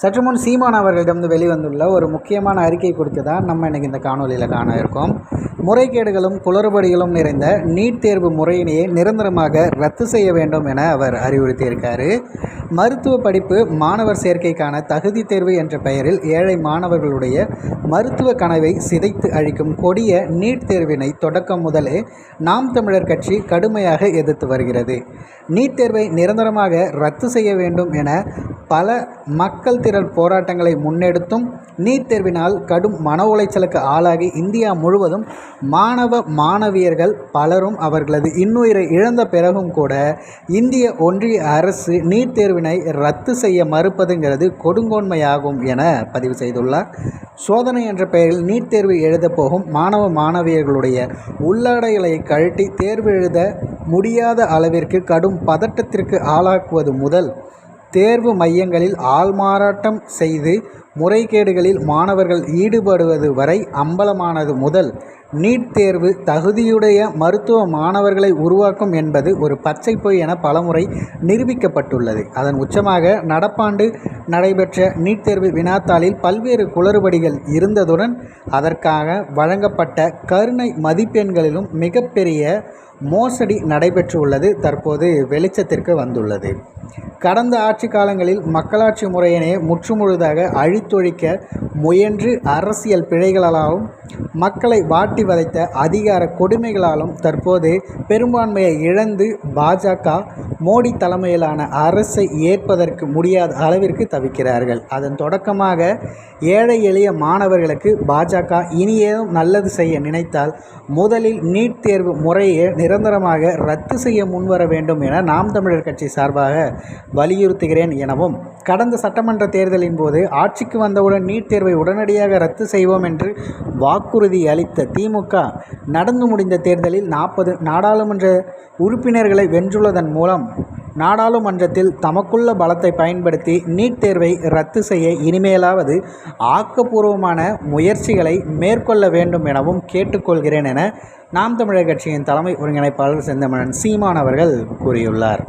சற்று முன் சீமான் அவர்களிடம் வெளிவந்துள்ள ஒரு முக்கியமான அறிக்கை குறித்து தான் நம்ம இன்றைக்கி இந்த காணொலியில் காண இருக்கோம். முறைகேடுகளும் குளறுபடிகளும் நிறைந்த நீட் தேர்வு முறையினையே நிரந்தரமாக ரத்து செய்ய வேண்டும் என அவர் அறிவுறுத்தியிருக்கார். மருத்துவ படிப்பு மாணவர் சேர்க்கைக்கான தகுதி தேர்வு என்ற பெயரில் ஏழை மாணவர்களுடைய மருத்துவ கனவை சிதைத்து அழிக்கும் கொடிய நீட் தேர்வினை தொடக்கம் முதலே நாம் தமிழர் கட்சி கடுமையாக எதிர்த்து வருகிறது. நீட் தேர்வை நிரந்தரமாக ரத்து செய்ய வேண்டும் என பல மக்கள் திரள் போராட்டங்களை முன்னெடுத்தும் நீட் தேர்வினால் கடும் மன உளைச்சலுக்கு ஆளாகி இந்தியா முழுவதும் மாணவ மாணவியர்கள் பலரும் அவர்களது இன்னுயிரை இழந்த பிறகும் கூட இந்திய ஒன்றிய அரசு நீட் தேர்வினை ரத்து செய்ய மறுப்பதுங்கிறது கொடுங்கோன்மையாகும் என பதிவு செய்துள்ளார். சோதனை என்ற பெயரில் நீட் தேர்வு எழுதப் போகும் மாணவ மாணவியர்களுடைய உள்ளாடைகளை கழட்டி தேர்வு எழுத முடியாத அளவிற்கு கடும் பதட்டத்திற்கு ஆளாக்குவது முதல் தேர்வு மையங்களில் ஆள்மாறாட்டம் செய்து முறைகேடுகளில் மாணவர்கள் ஈடுபடுவது வரை அம்பலமானது முதல். நீட் தேர்வு தகுதியுடைய மருத்துவ மாணவர்களை உருவாக்கும் என்பது ஒரு பச்சை பொய் என பலமுறை நிரூபிக்கப்பட்டுள்ளது. அதன் உச்சமாக நடப்பாண்டு நடைபெற்ற நீட் தேர்வு வினாத்தாளில் பல்வேறு குளறுபடிகள் இருந்ததுடன் அதற்காக வழங்கப்பட்ட கருணை மதிப்பெண்களிலும் மிகப்பெரிய மோசடி நடைபெற்றுள்ளது தற்போது வெளிச்சத்திற்கு வந்துள்ளது. கடந்த ஆட்சி காலங்களில் மக்களாட்சி முறையினை முற்றுமுழுதாக அழித்து அழித்தொழிக்க முயன்று அரசியல் பிழைகளாலும் மக்களை வாட்டி வதைத்த அதிகார கொடுமைகளாலும் தற்போது பெரும்பான்மையை இழந்து பாஜக மோடி தலைமையிலான அரசை ஏற்பதற்கு முடியாத அளவிற்கு தவிக்கிறார்கள். அதன் தொடக்கமாக ஏழை எளிய மாணவர்களுக்கு பாஜக இனியேதும் நல்லது செய்ய நினைத்தால் முதலில் நீட் தேர்வு முறையை நிரந்தரமாக ரத்து செய்ய முன்வர வேண்டும் என நாம் தமிழர் கட்சி சார்பாக வலியுறுத்துகிறேன் எனவும் கடந்த சட்டமன்ற தேர்தலின் போது ஆட்சிக்கு வந்தவுடன் நீட் தேர்வை உடனடியாக ரத்து செய்வோம் என்று வாக்குறுதி அளித்த திமுக. நடந்து முடிந்த தேர்தலில் நாற்பது நாடாளுமன்ற உறுப்பினர்களை வென்றுள்ளதன் மூலம் நாடாளுமன்றத்தில் தமக்குள்ள பலத்தை பயன்படுத்தி நீட் தேர்வை ரத்து செய்ய இனிமேலாவது ஆக்கப்பூர்வமான முயற்சிகளை மேற்கொள்ள வேண்டும் எனவும் கேட்டுக்கொள்கிறேன் என நாம் தமிழர் கட்சியின் தலைமை ஒருங்கிணைப்பாளர் செந்தமணன் சீமான் அவர்கள் கூறியுள்ளார்.